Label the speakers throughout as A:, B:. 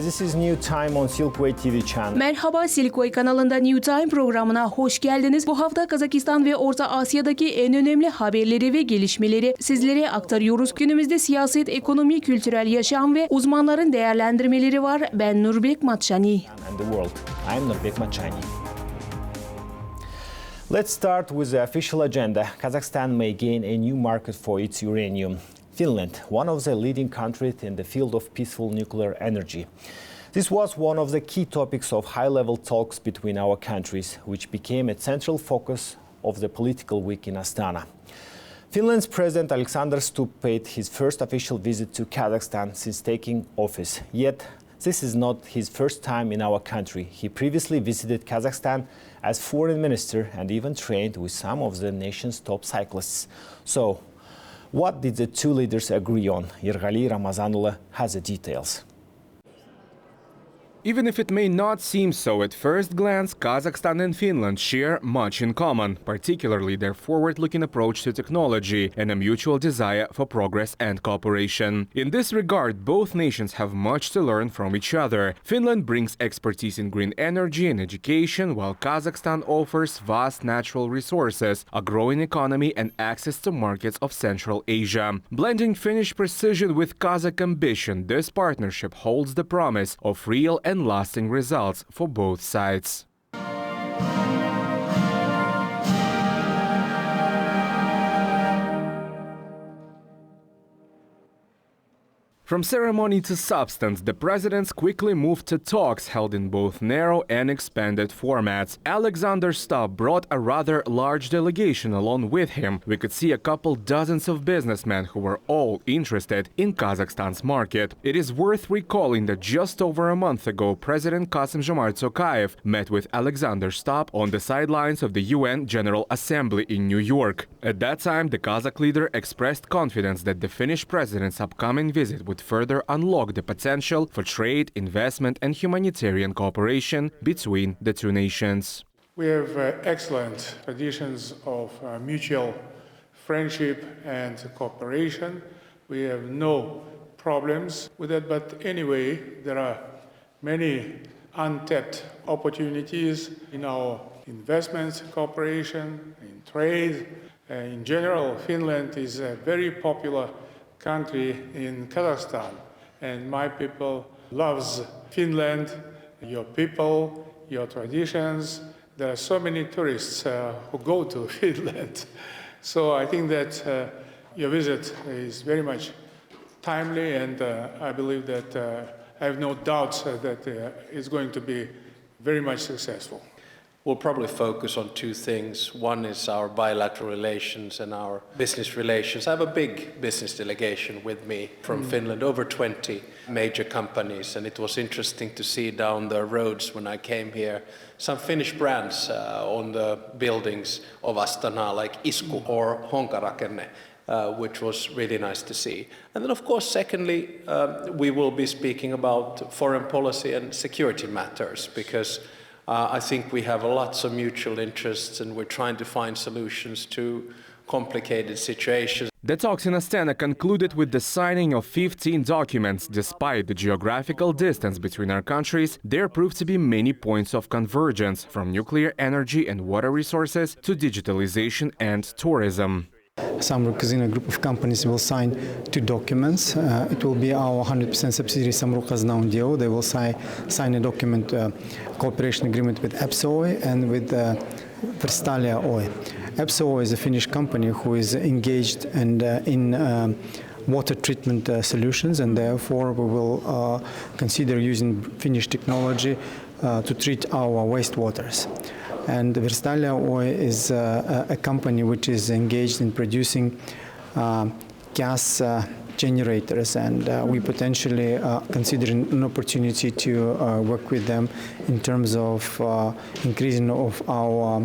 A: Hi, this is New Time on Silkway TV channel.
B: Merhaba Silkway kanalında New Time programına hoş geldiniz. Bu hafta Kazakistan ve Orta Asya'daki en önemli haberleri ve gelişmeleri sizlere aktarıyoruz. Günümüzde siyaset, ekonomi, kültürel yaşam ve uzmanların değerlendirmeleri var. Ben Nurbek Matşani.
A: and the world. I'm Nurbek Machani. Let's start with the official agenda. Kazakhstan may gain a new market for its uranium. Finland, one of the leading countries in the field of peaceful nuclear energy. This was one of the key topics of high level talks between our countries, which became a central focus of the political week in Astana. Finland's President Alexander Stubb paid his first official visit to Kazakhstan since taking office. Yet, this is not his first time in our country. He previously visited Kazakhstan as foreign minister and even trained with some of the nation's top cyclists. So, what did the two leaders agree on? Yergali Ramazanula has the details.
C: Even if it may not seem so at first glance, Kazakhstan and Finland share much in common, particularly their forward looking approach to technology and a mutual desire for progress and cooperation. In this regard, both nations have much to learn from each other. Finland brings expertise in green energy and education, while Kazakhstan offers vast natural resources, a growing economy, and access to markets of Central Asia. Blending Finnish precision with Kazakh ambition, this partnership holds the promise of real and lasting results for both sides. From ceremony to substance, the presidents quickly moved to talks held in both narrow and expanded formats. Alexander Stubb brought a rather large delegation along with him. We could see a couple dozens of businessmen who were all interested in Kazakhstan's market. It is worth recalling that just over a month ago, President Kasim Jomart Tokayev met with Alexander Stubb on the sidelines of the UN General Assembly in New York. At that time, the Kazakh leader expressed confidence that the Finnish president's upcoming visit would further unlock the potential for trade, investment, and humanitarian cooperation between the two nations.
D: We have uh, excellent traditions of uh, mutual friendship and cooperation. We have no problems with that, but anyway, there are many untapped opportunities in our investments cooperation, in trade. Uh, in general, Finland is a very popular country in Kazakhstan, and my people loves Finland, your people, your traditions. There are so many tourists uh, who go to Finland. So I think that uh, your visit is very much timely, and uh, I believe that uh, I have no doubts uh, that uh, it's going to be very much successful.
E: We'll probably focus on two things. One is our bilateral relations and our business relations. I have a big business delegation with me from Finland, over 20 major companies, and it was interesting to see down the roads when I came here some Finnish brands uh, on the buildings of Astana, like Isku or Honkarakenne. Uh, which was really nice to see. And then, of course, secondly, um, we will be speaking about foreign policy and security matters because uh, I think we have lots of mutual interests and we're trying to find solutions to complicated situations.
C: The talks in Astana concluded with the signing of 15 documents. Despite the geographical distance between our countries, there proved to be many points of convergence, from nuclear energy and water resources to digitalization and tourism.
F: Samruk Kazina group of companies will sign two documents. Uh, it will be our 100% subsidiary Samruk Kazina Undio. They will si- sign a document, uh, cooperation agreement with EPSOE and with uh, Verstalia Oy. EPSOE is a Finnish company who is engaged and uh, in um, water treatment uh, solutions, and therefore we will uh, consider using Finnish technology uh, to treat our wastewaters. And Verstalia Oy is uh, a company which is engaged in producing uh, gas uh, generators, and uh, we potentially uh, considering an opportunity to uh, work with them in terms of uh, increasing of our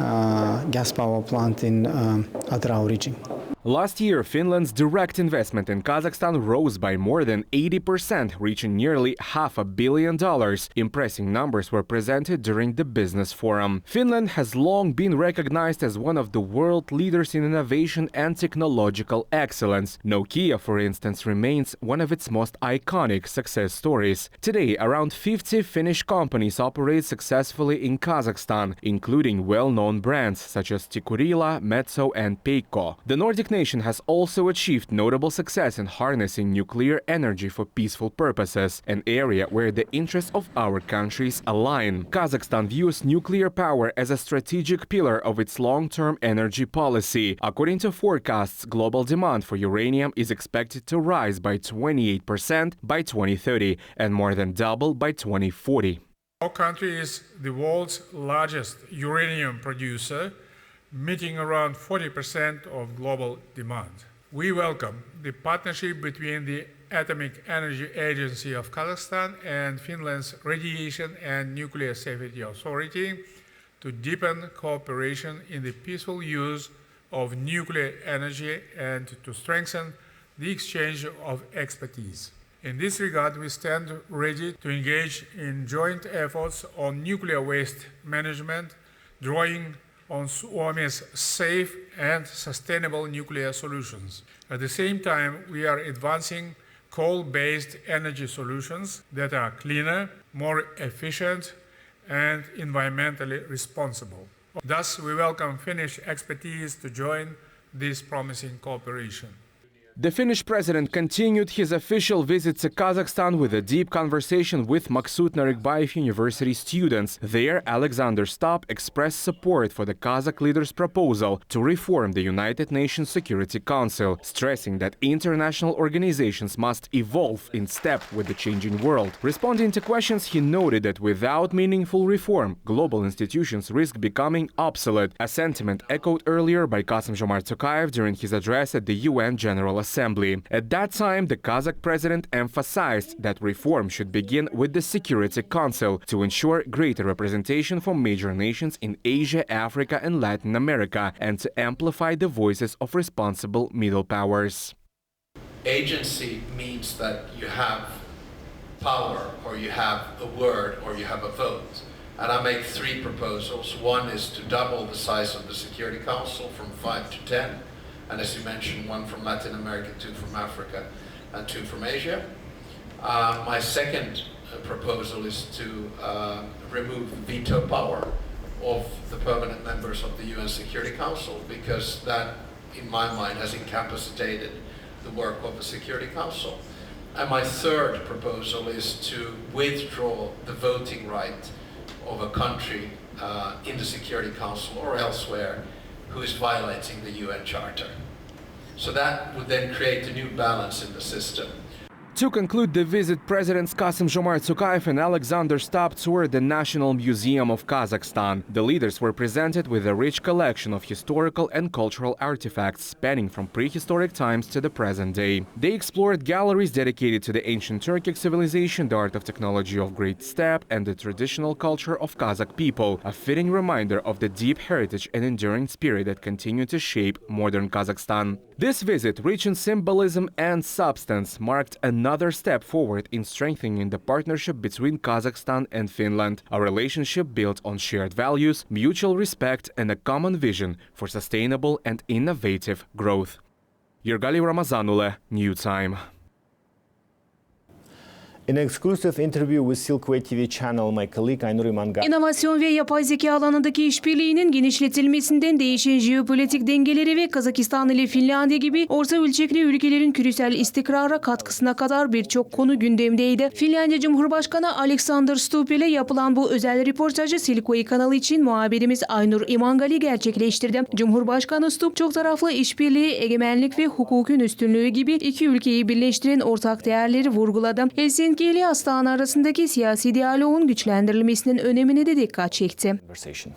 F: uh, gas power plant in um, Adrau region.
C: Last year, Finland's direct investment in Kazakhstan rose by more than 80%, reaching nearly half a billion dollars. Impressive numbers were presented during the business forum. Finland has long been recognized as one of the world leaders in innovation and technological excellence. Nokia, for instance, remains one of its most iconic success stories. Today, around 50 Finnish companies operate successfully in Kazakhstan, including well-known brands such as Tikurila, Metso, and Peikko. The Nordic nation has also achieved notable success in harnessing nuclear energy for peaceful purposes, an area where the interests of our countries align. Kazakhstan views nuclear power as a strategic pillar of its long-term energy policy. According to forecasts, global demand for uranium is expected to rise by 28% by 2030 and more than double by 2040.
D: Our country is the world's largest uranium producer, meeting around 40% of global demand. We welcome the partnership between the Atomic Energy Agency of Kazakhstan and Finland's Radiation and Nuclear Safety Authority to deepen cooperation in the peaceful use of nuclear energy and to strengthen the exchange of expertise. In this regard, we stand ready to engage in joint efforts on nuclear waste management, drawing on Suomi's safe and sustainable nuclear solutions. At the same time, we are advancing coal based energy solutions that are cleaner, more efficient, and environmentally responsible. Thus, we welcome Finnish expertise to join this promising cooperation.
C: The Finnish president continued his official visit to Kazakhstan with a deep conversation with Maksut Narikbayev University students. There, Alexander Stubb expressed support for the Kazakh leader's proposal to reform the United Nations Security Council, stressing that international organizations must evolve in step with the changing world. Responding to questions, he noted that without meaningful reform, global institutions risk becoming obsolete, a sentiment echoed earlier by Kasim Jomart Tokayev during his address at the UN General Assembly. At that time, the Kazakh president emphasized that reform should begin with the Security Council to ensure greater representation from major nations in Asia, Africa, and Latin America, and to amplify the voices of responsible middle powers.
E: Agency means that you have power, or you have a word, or you have a vote. And I make three proposals. One is to double the size of the Security Council from five to ten. And as you mentioned, one from Latin America, two from Africa, and two from Asia. Uh, my second uh, proposal is to uh, remove the veto power of the permanent members of the UN Security Council because that, in my mind, has incapacitated the work of the Security Council. And my third proposal is to withdraw the voting right of a country uh, in the Security Council or elsewhere who is violating the UN Charter. So that would then create a new balance in the system.
C: To conclude the visit, Presidents Kasim Jomart Tokayev and Alexander Stubb toured the National Museum of Kazakhstan. The leaders were presented with a rich collection of historical and cultural artifacts spanning from prehistoric times to the present day. They explored galleries dedicated to the ancient Turkic civilization, the art of technology of Great Steppe, and the traditional culture of Kazakh people, a fitting reminder of the deep heritage and enduring spirit that continue to shape modern Kazakhstan. This visit, rich in symbolism and substance, marked another step forward in strengthening the partnership between Kazakhstan and Finland, a relationship built on shared values, mutual respect, and a common vision for sustainable and innovative growth. Yergali Ramazanule, New Time.
A: In an exclusive interview with Silkway TV channel, my colleague Aynur İmanga
B: İnovasyon ve yapay zeka alanındaki işbirliğinin genişletilmesinden değişen jeopolitik dengeleri ve Kazakistan ile Finlandiya gibi orta ölçekli ülkelerin küresel istikrara katkısına kadar birçok konu gündemdeydi. Finlandiya Cumhurbaşkanı Alexander Stubb ile yapılan bu özel reportajı Silkway kanalı için muhabirimiz Aynur İmangali gerçekleştirdi. Cumhurbaşkanı Stubb çok taraflı işbirliği, egemenlik ve hukukun üstünlüğü gibi iki ülkeyi birleştiren ortak değerleri vurguladı. Helsinki ile Astana arasındaki siyasi diyaloğun güçlendirilmesinin önemine de dikkat çekti.
A: conversation.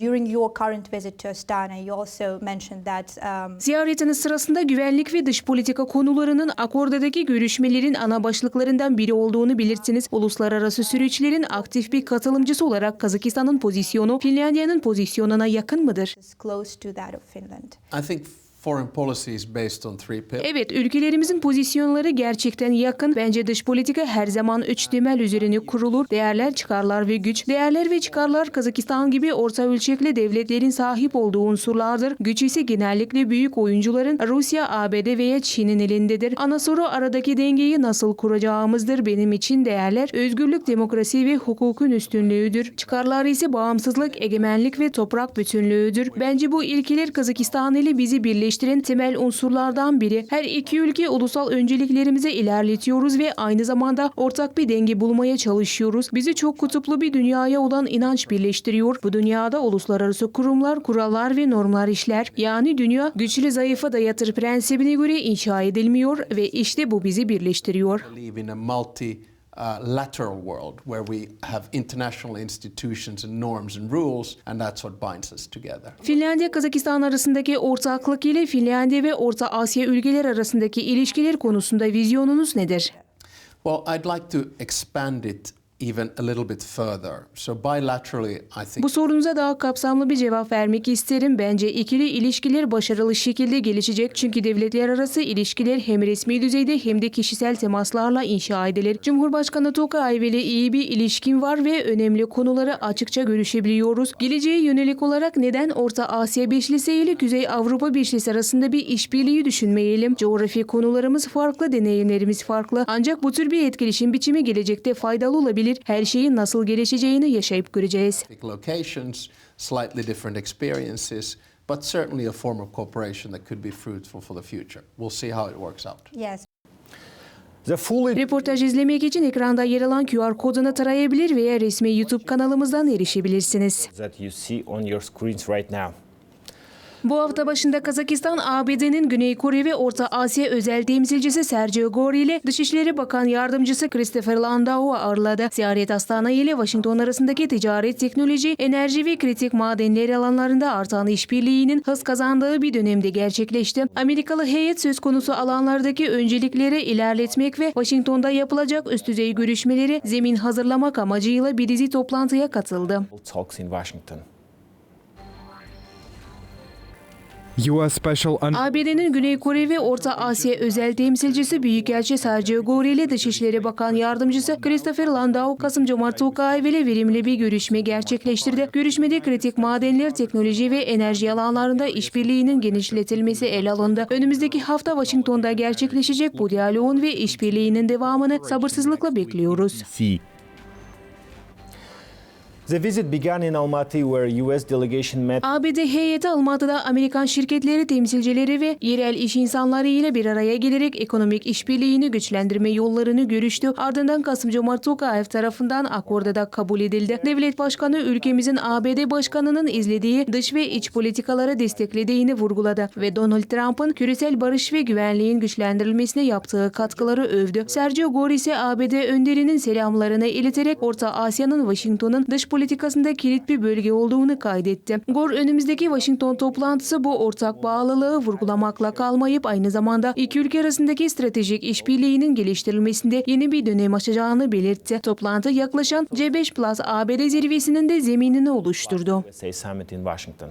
G: During your current visit to Astana, you also mentioned that um,
B: Ziyaretiniz sırasında güvenlik ve dış politika konularının akordadaki görüşmelerin ana başlıklarından biri olduğunu belirttiniz. Uluslararası süreçlerin aktif bir katılımcısı olarak Kazakistan'ın pozisyonu Finlandiya'nın pozisyonuna yakın mıdır? Evet, ülkelerimizin pozisyonları gerçekten yakın. Bence dış politika her zaman üç temel üzerine kurulur. Değerler, çıkarlar ve güç. Değerler ve çıkarlar Kazakistan gibi orta ölçekli devletlerin sahip olduğu unsurlardır. Güç ise genellikle büyük oyuncuların Rusya, ABD veya Çin'in elindedir. Ana soru aradaki dengeyi nasıl kuracağımızdır. Benim için değerler özgürlük, demokrasi ve hukukun üstünlüğüdür. Çıkarlar ise bağımsızlık, egemenlik ve toprak bütünlüğüdür. Bence bu ilkeler Kazakistan ile bizi birleştiren temel unsurlardan biri. Her iki ülke ulusal önceliklerimizi ilerletiyoruz ve aynı zamanda ortak bir denge bulmaya çalışıyoruz. Bizi çok kutuplu bir dünyaya olan inanç birleştiriyor. Bu dünyada uluslararası kurumlar, kurallar ve normlar işler. Yani dünya güçlü zayıfa dayatır prensibine göre inşa edilmiyor ve işte bu bizi birleştiriyor.
E: Uh, lateral world where we have international institutions and norms and rules, and that's what binds us together.
B: Finlandiya Kazakistan arasındaki ortaklık ile Finlandiya ve Orta Asya ülkeler arasındaki ilişkiler konusunda vizyonunuz nedir?
E: Well, I'd like to expand it even a little bit further. So, bilaterally, I think
B: Bu sorunuza daha kapsamlı bir cevap vermek isterim. Bence ikili ilişkiler başarılı şekilde gelişecek çünkü devletler arası ilişkiler hem resmi düzeyde hem de kişisel temaslarla inşa edilir. Cumhurbaşkanı Tokayev ile iyi bir ilişkim var ve önemli konuları açıkça görüşebiliyoruz. Geleceğe yönelik olarak neden Orta Asya Beşlisi ile Kuzey Avrupa Beşlisi arasında bir işbirliği düşünmeyelim? Coğrafi konularımız farklı, deneyimlerimiz farklı. Ancak bu tür bir etkileşim biçimi gelecekte faydalı olabilir. Her şeyin nasıl gelişeceğini yaşayıp göreceğiz.
E: locations, slightly different experiences, but certainly a form of cooperation that could be fruitful for the future. We'll see how it works out.
G: Yes.
A: The full
B: Reportaj izlemek için ekranda yer alan QR kodunu tarayabilir veya resmi YouTube kanalımızdan erişebilirsiniz.
A: that you see on your screens right now.
B: Bu hafta başında Kazakistan, ABD'nin Güney Kore ve Orta Asya özel temsilcisi Sergio Gori ile Dışişleri Bakan Yardımcısı Christopher Landau'u ağırladı. Ziyaret Astana ile Washington arasındaki ticaret, teknoloji, enerji ve kritik madenler alanlarında artan işbirliğinin hız kazandığı bir dönemde gerçekleşti. Amerikalı heyet söz konusu alanlardaki öncelikleri ilerletmek ve Washington'da yapılacak üst düzey görüşmeleri zemin hazırlamak amacıyla bir dizi toplantıya katıldı. ABD'nin Güney Kore ve Orta Asya özel temsilcisi Büyükelçi Sergio Gori ile Dışişleri Bakan Yardımcısı Christopher Landau, Kasım Cumart Tokayev ile verimli bir görüşme gerçekleştirdi. Görüşmede kritik madenler, teknoloji ve enerji alanlarında işbirliğinin genişletilmesi ele alındı. Önümüzdeki hafta Washington'da gerçekleşecek bu diyaloğun ve işbirliğinin devamını sabırsızlıkla bekliyoruz.
A: The visit began in Almaty where US delegation met
B: ABD heyeti Almatı'da Amerikan şirketleri, temsilcileri ve yerel iş insanları ile bir araya gelerek ekonomik işbirliğini güçlendirme yollarını görüştü. Ardından Kasım Cumart Tokayev tarafından akorda da kabul edildi. Devlet Başkanı ülkemizin ABD Başkanı'nın izlediği dış ve iç politikaları desteklediğini vurguladı ve Donald Trump'ın küresel barış ve güvenliğin güçlendirilmesine yaptığı katkıları övdü. Sergio Gori ise ABD önderinin selamlarını ileterek Orta Asya'nın Washington'un dış politikasında kilit bir bölge olduğunu kaydetti. Gore önümüzdeki Washington toplantısı bu ortak bağlılığı vurgulamakla kalmayıp aynı zamanda iki ülke arasındaki stratejik işbirliğinin geliştirilmesinde yeni bir dönem açacağını belirtti. Toplantı yaklaşan C5 Plus ABD zirvesinin de zeminini oluşturdu.
A: USA Summit in Washington.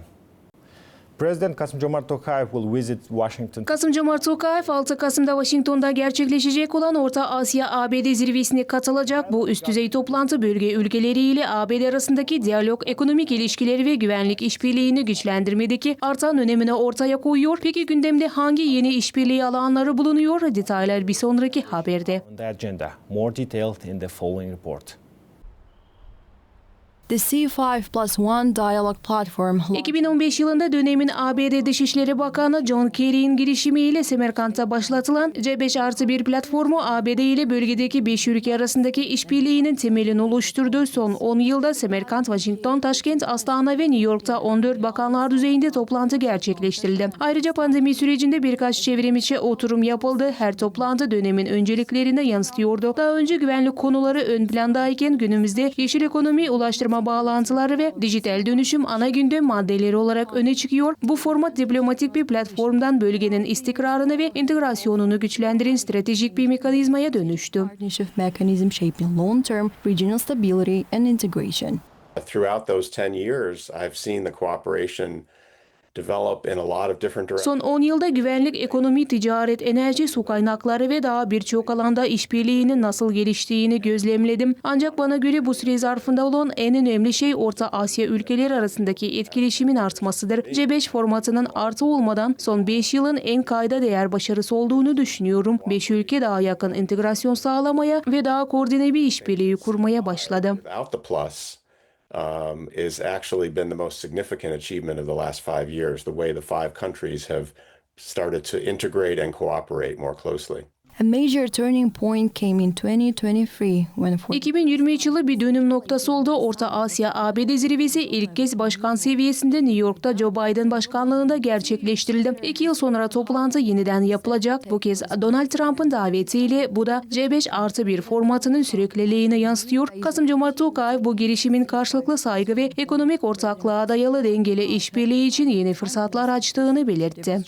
A: President Kassym-Jomart Tokayev will visit Washington
B: Kasım Cumart Tokayev 6 Kasım'da Washington'da gerçekleşecek olan Orta Asya ABD zirvesine katılacak. Bu üst düzey toplantı bölge ülkeleriyle ABD arasındaki diyalog, ekonomik ilişkileri ve güvenlik işbirliğini güçlendirmedeki artan önemini ortaya koyuyor. Peki gündemde hangi yeni işbirliği alanları bulunuyor? Detaylar bir sonraki haberde.
A: on the agenda. More detailed in the following report.
H: The C5 plus 1 dialogue platform
B: 2015 yılında dönemin ABD Dışişleri Bakanı John Kerry'in girişimiyle Semerkant'ta başlatılan C5 artı 1 platformu ABD ile bölgedeki 5 ülke arasındaki işbirliğinin temelini oluşturdu. Son 10 yılda Semerkant, Washington, Taşkent, Astana ve New York'ta 14 bakanlar düzeyinde toplantı gerçekleştirildi. Ayrıca pandemi sürecinde birkaç çevrimiçi oturum yapıldı. Her toplantı dönemin önceliklerine yansıtıyordu. Daha önce güvenlik konuları ön plandayken günümüzde yeşil ekonomi, ulaştırma bağlantıları ve dijital dönüşüm ana gündem maddeleri olarak öne çıkıyor. Bu format diplomatik bir platformdan bölgenin istikrarını ve integrasyonunu güçlendiren stratejik bir mekanizmaya dönüştü.
H: partnership mechanism shaping long-term regional stability and integration.
I: Throughout those 10 years, I've seen the cooperation
B: Son 10 yılda güvenlik, ekonomi, ticaret, enerji, su kaynakları ve daha birçok alanda işbirliğinin nasıl geliştiğini gözlemledim. Ancak bana göre bu süre zarfında olan en önemli şey Orta Asya ülkeleri arasındaki etkileşimin artmasıdır. C5 formatının artı olmadan son 5 yılın en kayda değer başarısı olduğunu düşünüyorum. 5 ülke daha yakın entegrasyon sağlamaya ve daha koordine bir işbirliği kurmaya başladı.
I: Um, is actually been the most significant achievement of the last five years, the way the five countries have started to integrate and cooperate more closely.
H: A major turning point came in 2023 when for
B: 2023 yılı bir dönüm noktası oldu. Orta Asya ABD zirvesi ilk kez başkan seviyesinde New York'ta Joe Biden başkanlığında gerçekleştirildi. İki yıl sonra toplantı yeniden yapılacak. Bu kez Donald Trump'ın davetiyle bu da C5 artı bir formatının sürekliliğini yansıtıyor. Kasım Cumart Tokay bu girişimin karşılıklı saygı ve ekonomik ortaklığa dayalı dengeli işbirliği için yeni fırsatlar açtığını belirtti.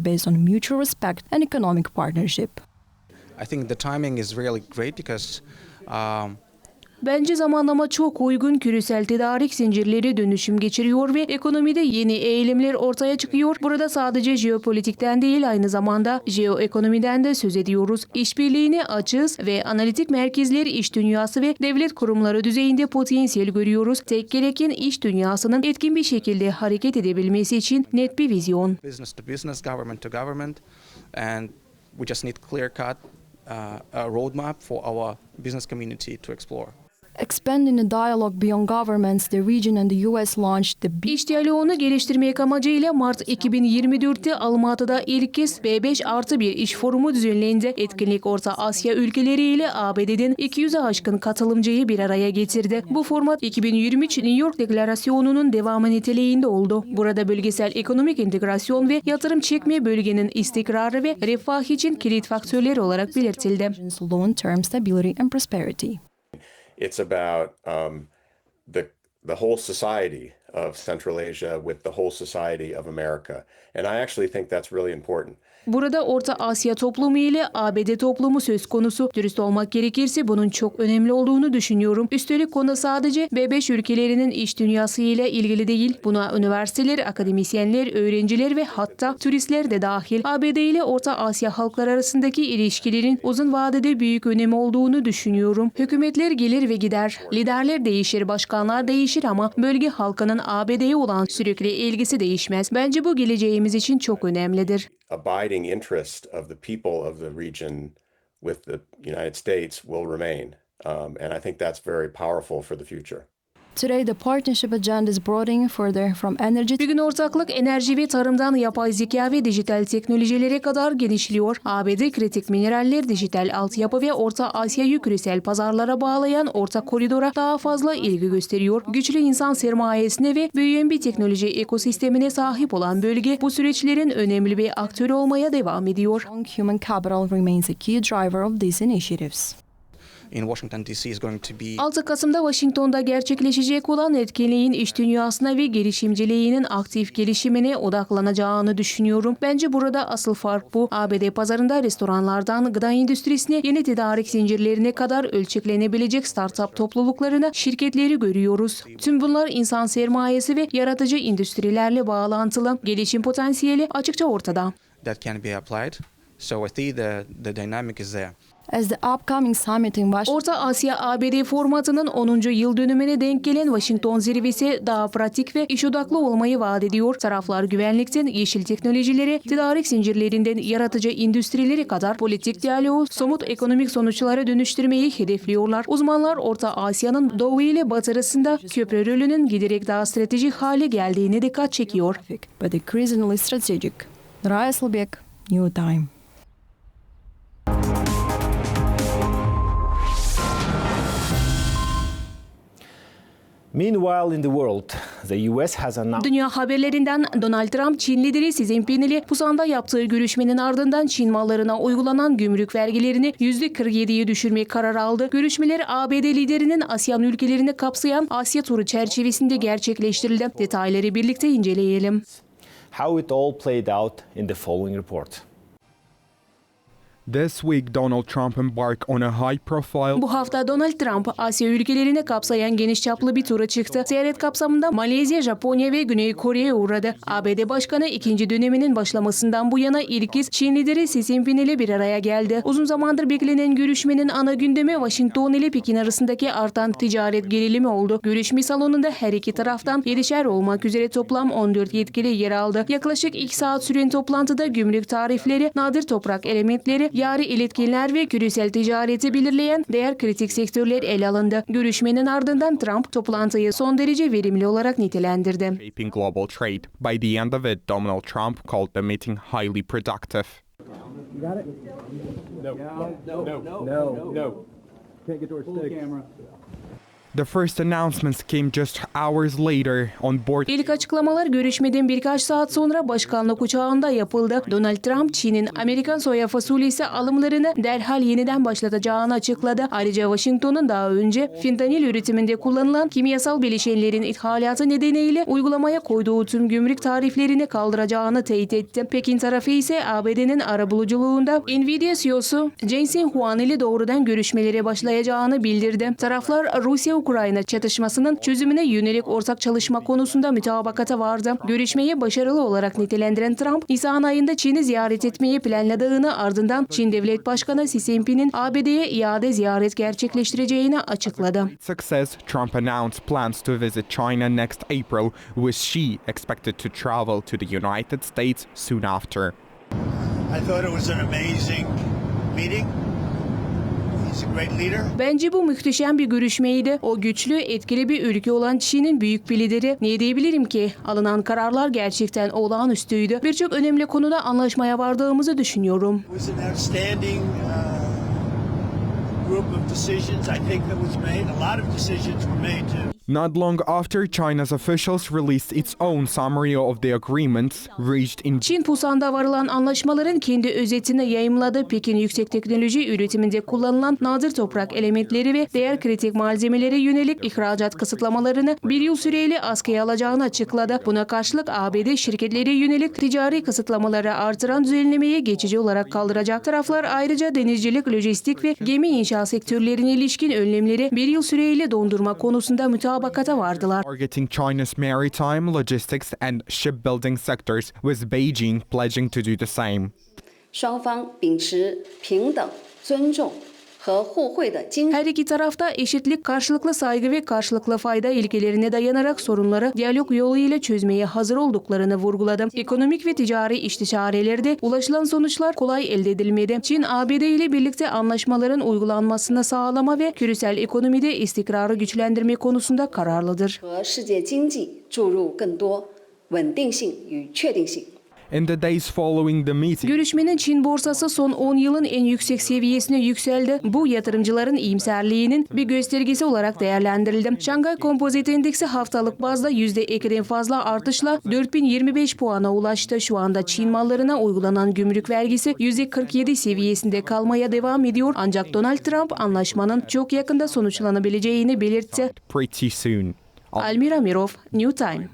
H: Based on mutual respect and economic partnership.
J: I think the timing is really great because um,
B: Bence zamanlama çok uygun küresel tedarik zincirleri dönüşüm geçiriyor ve ekonomide yeni eğilimler ortaya çıkıyor. Burada sadece jeopolitikten değil aynı zamanda jeoekonomiden de söz ediyoruz. İşbirliğini açığız ve analitik merkezler iş dünyası ve devlet kurumları düzeyinde potansiyel görüyoruz. Tek gereken iş dünyasının etkin bir şekilde hareket edebilmesi için net bir vizyon.
J: business to business, government to government, and we just need clear cut uh, a roadmap for our business community to explore.
H: Expanding the dialogue beyond governments, the region and the US launched the
B: İş diyaloğunu geliştirmek amacıyla Mart 2024'te Almatı'da ilk kez B5 artı bir iş forumu düzenlendi. Etkinlik Orta Asya ülkeleriyle ABD'den 200'e aşkın katılımcıyı bir araya getirdi. Bu format 2023 New York Deklarasyonu'nun devamı niteliğinde oldu. Burada bölgesel ekonomik integrasyon ve yatırım çekme bölgenin istikrarı ve refah için kilit faktörler olarak belirtildi.
I: It's about um, the the whole society of Central Asia with the whole society of America, and I actually think that's really important.
B: Burada Orta Asya toplumu ile ABD toplumu söz konusu. Dürüst olmak gerekirse bunun çok önemli olduğunu düşünüyorum. Üstelik konu sadece B5 ülkelerinin iş dünyası ile ilgili değil. Buna üniversiteler, akademisyenler, öğrenciler ve hatta turistler de dahil. ABD ile Orta Asya halkları arasındaki ilişkilerin uzun vadede büyük önemi olduğunu düşünüyorum. Hükümetler gelir ve gider. Liderler değişir, başkanlar değişir ama bölge halkının ABD'ye olan sürekli ilgisi değişmez. Bence bu geleceğimiz için çok önemlidir.
I: Abiding interest of the people of the region with the United States will remain, um, and I think that's very powerful for the future.
H: Today, the partnership agenda is broadening further from energy
B: Bir gün ortaklık enerji ve tarımdan yapay zeka ve dijital teknolojilere kadar genişliyor. ABD kritik mineraller, dijital altyapı ve Orta Asya'yı küresel pazarlara bağlayan ortak koridora daha fazla ilgi gösteriyor. Güçlü insan sermayesine ve büyüyen bir teknoloji ekosistemine sahip olan bölge bu süreçlerin önemli bir aktörü olmaya devam ediyor.
H: human capital remains a key driver of these initiatives.
B: 6 Kasım'da Washington'da gerçekleşecek olan etkinliğin iş dünyasına ve girişimciliğinin aktif gelişimine odaklanacağını düşünüyorum. Bence burada asıl fark bu. ABD pazarında restoranlardan gıda endüstrisine, yeni tedarik zincirlerine kadar ölçeklenebilecek startup topluluklarını, şirketleri görüyoruz. Tüm bunlar insan sermayesi ve yaratıcı endüstrilerle bağlantılı. Gelişim potansiyeli açıkça ortada.
J: that can be applied. So I think the the dynamic is there.
H: As the upcoming summit in Washington
B: Orta Asya ABD formatının 10. yıl dönümüne denk gelen Washington zirvesi daha pratik ve iş odaklı olmayı vaat ediyor. Taraflar güvenlikten yeşil teknolojilere, tedarik zincirlerinden yaratıcı endüstrileri kadar politik diyaloğu somut ekonomik sonuçlara dönüştürmeyi hedefliyorlar. Uzmanlar Orta Asya'nın doğu ile batı arasında köprü rolünün giderek daha stratejik hale geldiğine dikkat çekiyor.
H: but increasingly strategic. Raya Slobek, New Time.
B: Dünya haberlerinden Donald Trump, Çin lideri Xi Jinping ile Busan'da yaptığı görüşmenin ardından Çin mallarına uygulanan gümrük vergilerini %47'ye düşürmeye karar aldı. Görüşmeler ABD liderinin ASEAN ülkelerini kapsayan Asya turu çerçevesinde gerçekleştirildi. Detayları birlikte inceleyelim.
A: How it all played out in the following report.
C: This week, Donald Trump embarked on a high profile
B: Bu hafta Donald Trump Asya ülkelerini kapsayan geniş çaplı bir tura çıktı. Ziyaret kapsamında Malezya, Japonya ve Güney Kore'ye uğradı. ABD Başkanı ikinci döneminin başlamasından bu yana ilk kez Çin lideri Xi Jinping ile bir araya geldi. Uzun zamandır beklenen görüşmenin ana gündemi Washington ile Pekin arasındaki artan ticaret gerilimi oldu. Görüşme salonunda her iki taraftan yedişer olmak üzere toplam 14 yetkili yer aldı. Yaklaşık 2 saat süren toplantıda gümrük tarifleri, nadir toprak elementleri, yari iletkenler ve küresel ticareti belirleyen değer kritik sektörler ele alındı. Görüşmenin ardından Trump toplantıyı son derece verimli olarak nitelendirdi.
C: shaping global trade. By the end of it, Donald Trump called the meeting highly productive. The first announcements came just hours later on board
B: İlk açıklamalar görüşmeden birkaç saat sonra başkanlık uçağında yapıldı. Donald Trump, Çin'in Amerikan soya fasulyesi alımlarını derhal yeniden başlatacağını açıkladı. Ayrıca Washington'un daha önce fentanil üretiminde kullanılan kimyasal bileşenlerin ithalatı nedeniyle uygulamaya koyduğu tüm gümrük tariflerini kaldıracağını teyit etti. Pekin tarafı ise ABD'nin arabuluculuğunda Nvidia CEO'su Jensen Huang ile doğrudan görüşmelere başlayacağını bildirdi. Taraflar Rusya-Ukrayna çatışmasının çözümüne yönelik ortak çalışma konusunda mütabakata vardı. Görüşmeyi başarılı olarak nitelendiren Trump, Nisan ayında Çin'i ziyaret etmeyi planladığını ardından Çin Devlet Başkanı Xi Jinping'in ABD'ye iade ziyaret gerçekleştireceğini açıkladı.
C: success, Trump announced plans to visit China next April, with Xi expected to travel to the United States soon after.
K: I thought it was an amazing meeting.
B: Bence bu muhteşem bir görüşmeydi. O güçlü, etkili bir ülke olan Çin'in büyük bir lideri. Ne diyebilirim ki? Alınan kararlar gerçekten olağanüstüydü. Birçok önemli konuda anlaşmaya vardığımızı düşünüyorum.
K: Uh, group of decisions, I think, that was made. A lot of decisions were made, too.
C: Not long after, China's officials released its own summary of the agreements reached in
B: Çin Pusan'da varılan anlaşmaların kendi özetini yayımladı. Pekin yüksek teknoloji üretiminde kullanılan nadir toprak elementleri ve değer kritik malzemelere yönelik ihracat kısıtlamalarını bir yıl süreyle askıya alacağını açıkladı. Buna karşılık ABD şirketlere yönelik ticari kısıtlamaları artıran düzenlemeyi geçici olarak kaldıracak. Taraflar ayrıca denizcilik, lojistik ve gemi inşa sektörlerine ilişkin önlemleri bir yıl süreyle dondurma konusunda mütabakata vardılar.
C: targeting China's maritime, logistics, and shipbuilding sectors, with Beijing pledging to do the same.
L: 双方秉持平等、尊重和互惠的精
B: Her iki tarafta eşitlik, karşılıklı saygı ve karşılıklı fayda ilkelerine dayanarak sorunları diyalog yoluyla çözmeye hazır olduklarını vurguladı. Ekonomik ve ticari istişarelerde ulaşılan sonuçlar kolay elde edilmedi. Çin, ABD ile birlikte anlaşmaların uygulanmasını sağlama ve küresel ekonomide istikrarı güçlendirme konusunda kararlıdır.
L: 和世界经济注入更多稳定性与确定性。
C: In the days following the meeting,
B: Görüşmenin Çin borsası son 10 yılın en yüksek seviyesine yükseldi. Bu yatırımcıların iyimserliğinin bir göstergesi olarak değerlendirildi. Şangay Kompozit Endeksi haftalık bazda %2'den fazla artışla 4025 puana ulaştı. Şu anda Çin mallarına uygulanan gümrük vergisi %47 seviyesinde kalmaya devam ediyor. Ancak Donald Trump anlaşmanın çok yakında sonuçlanabileceğini belirtti. Almira Mirov, New Time.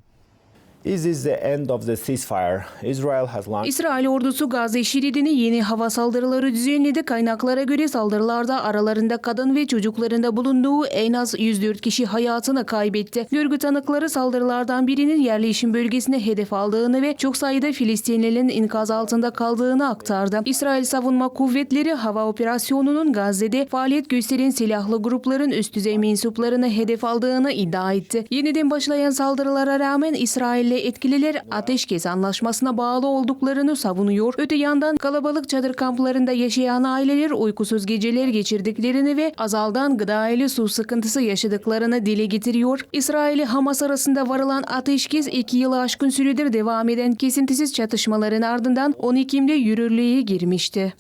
A: Is the end of the ceasefire? Israel has launched
B: İsrail ordusu Gazze şeridine yeni hava saldırıları düzenledi. Kaynaklara göre saldırılarda aralarında kadın ve çocuklarında bulunduğu en az 104 kişi hayatını kaybetti. Görgü tanıkları saldırılardan birinin yerleşim bölgesine hedef aldığını ve çok sayıda Filistinlilerin enkaz altında kaldığını aktardı. İsrail Savunma Kuvvetleri hava operasyonunun Gazze'de faaliyet gösteren silahlı grupların üst düzey mensuplarını hedef aldığını iddia etti. Yeniden başlayan saldırılara rağmen İsrail etkililer ateşkes anlaşmasına bağlı olduklarını savunuyor. Öte yandan kalabalık çadır kamplarında yaşayan aileler uykusuz geceler geçirdiklerini ve azaldan gıda ile su sıkıntısı yaşadıklarını dile getiriyor. İsrail ile Hamas arasında varılan ateşkes iki yılı aşkın süredir devam eden kesintisiz çatışmaların ardından 10 Ekim'de yürürlüğe girmişti.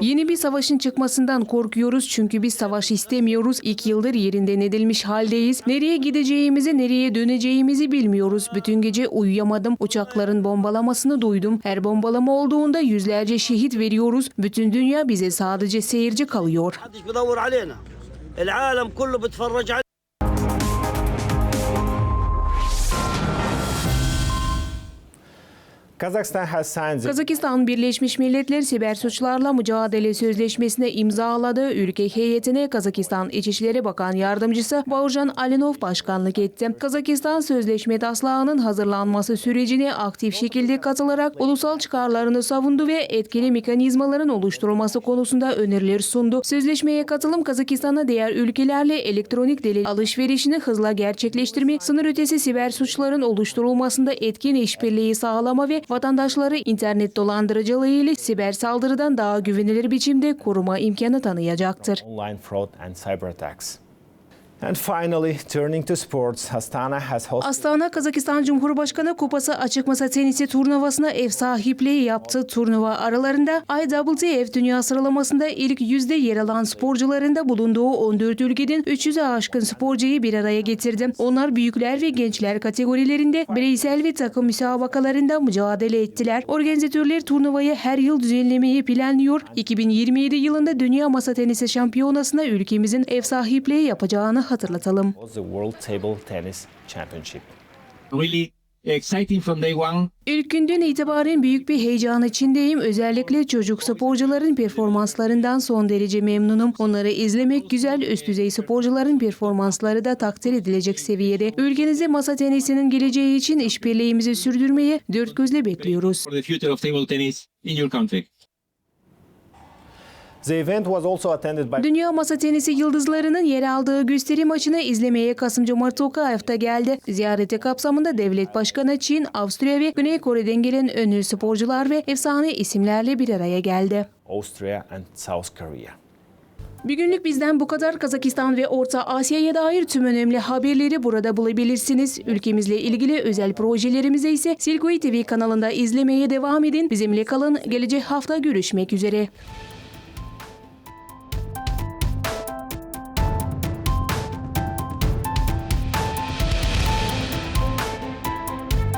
B: Yeni bir savaşın çıkmasından korkuyoruz çünkü biz savaş istemiyoruz. İki yıldır yerinden edilmiş haldeyiz. Nereye gideceğimizi, nereye döneceğimizi bilmiyoruz. Bütün gece uyuyamadım. Uçakların bombalamasını duydum. Her bombalama olduğunda yüzlerce şehit veriyoruz. Bütün dünya bize sadece seyirci kalıyor. Kazakistan Birleşmiş Milletler Siber Suçlarla Mücadele Sözleşmesi'ne imzaladı. Ülke heyetine Kazakistan İçişleri Bakan Yardımcısı Baujan Alinov başkanlık etti. Kazakistan sözleşme taslağının hazırlanması sürecine aktif şekilde katılarak ulusal çıkarlarını savundu ve etkili mekanizmaların oluşturulması konusunda öneriler sundu. Sözleşmeye katılım Kazakistan'a diğer ülkelerle elektronik delil alışverişini hızla gerçekleştirme, sınır ötesi siber suçların oluşturulmasında etkin işbirliği sağlama ve vatandaşları internet dolandırıcılığı ile siber saldırıdan daha güvenilir biçimde koruma imkanı tanıyacaktır.
A: And finally, turning to sports, Astana has hosted
B: Astana Kazakistan Cumhurbaşkanı Kupası açık masa tenisi turnuvasına ev sahipliği yaptı. Turnuva aralarında IWF Dünya Sıralaması'nda ilk yüzde yer alan sporcuların da bulunduğu 14 ülkeden 300'e aşkın sporcuyu bir araya getirdi. Onlar büyükler ve gençler kategorilerinde bireysel ve takım müsabakalarında mücadele ettiler. Organizatörler turnuvayı her yıl düzenlemeyi planlıyor. 2027 yılında Dünya Masa Tenisi Şampiyonası'na ülkemizin ev sahipliği yapacağını hatırlatalım.
A: was the World Table Tennis Championship.
M: really exciting from day one.
B: İlk günden itibaren büyük bir heyecan içindeyim. Özellikle çocuk sporcuların performanslarından son derece memnunum. Onları izlemek güzel. Üst düzey sporcuların performansları da takdir edilecek seviyede. Ülkenize masa tenisinin geleceği için işbirliğimizi sürdürmeye dört gözle bekliyoruz.
M: For the future of table tennis in your country.
A: The event was also attended by
B: Dünya Masa Tenisi yıldızlarının yer aldığı gösteri maçını izlemeye Kasım-Cumart Tokayev da geldi. Ziyareti kapsamında devlet başkanı Çin, Avusturya ve Güney Kore'den gelen ünlü sporcular ve efsane isimlerle bir araya geldi.
A: Austria and South Korea.
B: Bir günlük bizden bu kadar. Kazakistan ve Orta Asya'ya dair tüm önemli haberleri burada bulabilirsiniz. Ülkemizle ilgili özel projelerimizi ise Silgoy TV kanalında izlemeye devam edin. Bizimle kalın. Gelecek hafta görüşmek üzere.